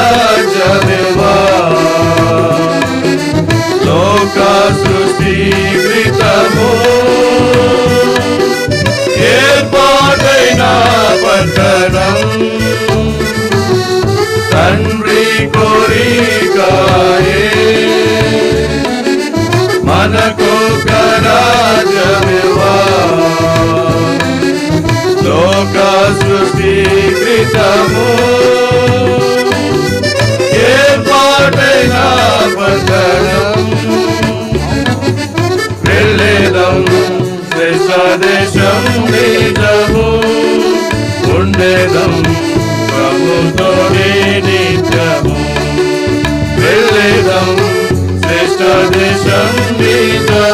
లోకరాజదేవా లోక సృష్టి కృతము ఏర్పాటైన పట్టణం తండ్రి కోరికాయే మనకు కరాజదేవా లోక సృష్టి కృతము ఉండేదం ప్రభుతో నిత్యము. వెళ్ళేదం శ్రేష్ట దేశం నిజము